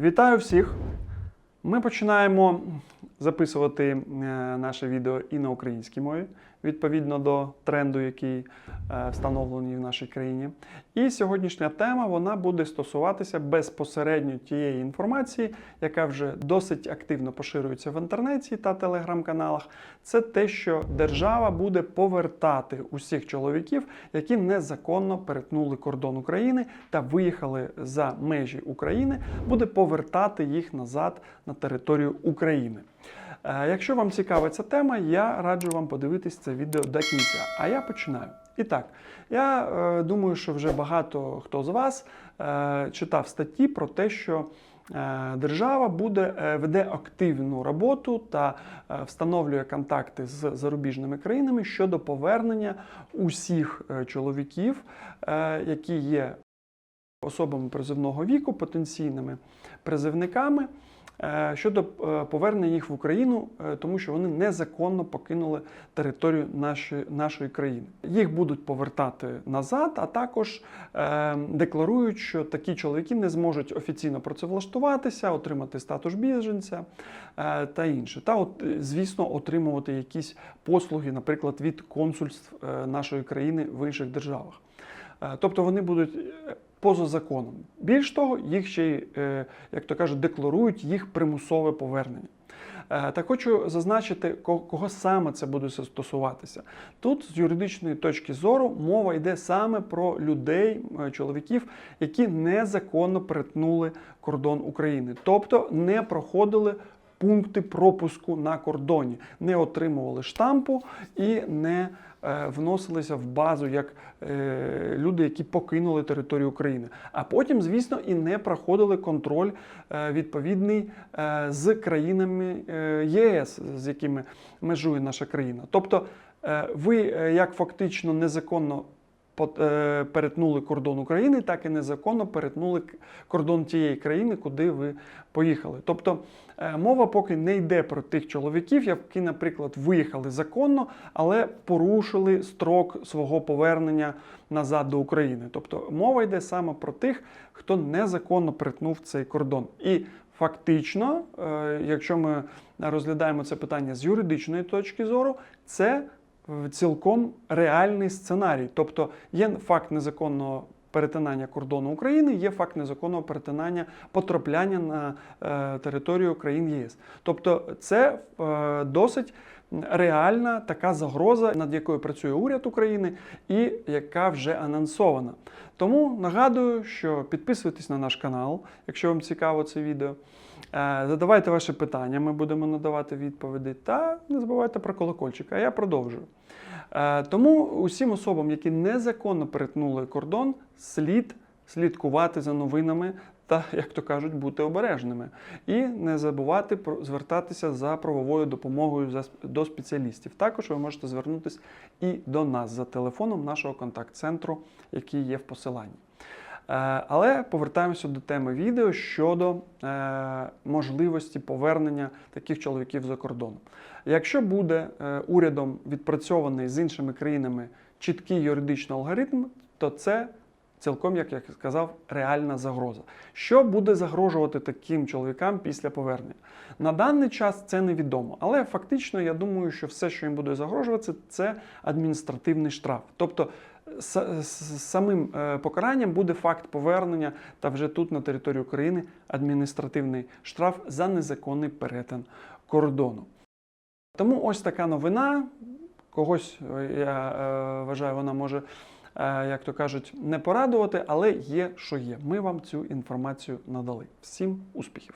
Вітаю всіх! Ми починаємо записувати е, наше відео і на українській мові, відповідно до тренду, який е, встановлений в нашій країні. І сьогоднішня тема вона буде стосуватися безпосередньо тієї інформації, яка вже досить активно поширюється в інтернеті та телеграм-каналах. Це те, що держава буде повертати усіх чоловіків, які незаконно перетнули кордон України та виїхали за межі України, буде повертати їх назад на територію України. Е, Якщо вам цікава ця тема, я раджу вам подивитись це відео до кінця. А я починаю. І так, я е, думаю, що вже багато хто з вас е, читав статті про те, що держава буде веде активну роботу та встановлює контакти з зарубіжними країнами щодо повернення усіх чоловіків, які є особами призивного віку, потенційними призивниками. Е, Щодо е, повернення їх в Україну, е, тому що вони незаконно покинули територію нашої, нашої країни. Їх будуть повертати назад, а також декларують, що такі чоловіки не зможуть офіційно працевлаштуватися, отримати статус біженця та інше. Та, от, звісно, отримувати якісь послуги, наприклад, від консульств нашої країни в інших державах. Тобто вони будуть поза законом. Більш того, їх ще й, е, як то кажуть, декларують їх примусове повернення. Е, Так хочу зазначити, кого саме це буде стосуватися. Тут з юридичної точки зору мова йде саме про людей, е, чоловіків, які незаконно перетнули кордон України, тобто не проходили пункти пропуску на кордоні, не отримували штампу і не е, вносилися в базу як е, люди, які покинули територію України. А потім, звісно, і не проходили контроль е, відповідний з країнами ЄС, з якими межує наша країна. Тобто, ви як фактично незаконно перетнули кордон України, так і незаконно перетнули кордон тієї країни, куди ви поїхали. Тобто е, мова поки не йде про тих чоловіків, які, наприклад, виїхали законно, але порушили строк свого повернення назад до України. Тобто мова йде саме про тих, хто незаконно перетнув цей кордон. І фактично, е, якщо ми розглядаємо це питання з юридичної точки зору, це е, цілком реальний сценарій. Тобто є факт незаконного перетинання кордону України, є факт незаконного перетинання потрапляння на е, територію країн ЄС. Тобто це е, досить реальна така загроза, над якою працює уряд України і яка вже анонсована. Тому нагадую, що підписуйтесь на наш канал, якщо вам цікаво це відео. Е, Задавайте ваші питання, ми будемо надавати відповіді. Та не забувайте про колокольчик. А я продовжую. Е, Тому усім особам, які незаконно перетнули кордон, слід слідкувати за новинами та, як то кажуть, бути обережними. І не забувати про звертатися за правовою допомогою до спеціалістів. Також ви можете звернутися і до нас за телефоном нашого контакт-центру, який є в посиланні. Е, Але повертаємося до теми відео щодо е, можливості повернення таких чоловіків за кордоном. Якщо буде е, урядом відпрацьований з іншими країнами чіткий юридичний алгоритм, то це цілком, як я сказав, реальна загроза. Що буде загрожувати таким чоловікам після повернення? На даний час це невідомо, але фактично я думаю, що все, що їм буде загрожувати, це адміністративний штраф. Тобто самим е, покаранням буде факт повернення та вже тут на території України адміністративний штраф за незаконний перетин кордону. Тому ось така новина. Когось е, я е, вважаю, вона може, як то кажуть, не порадувати, але є, що є. Ми вам цю інформацію надали. Всім успіхів!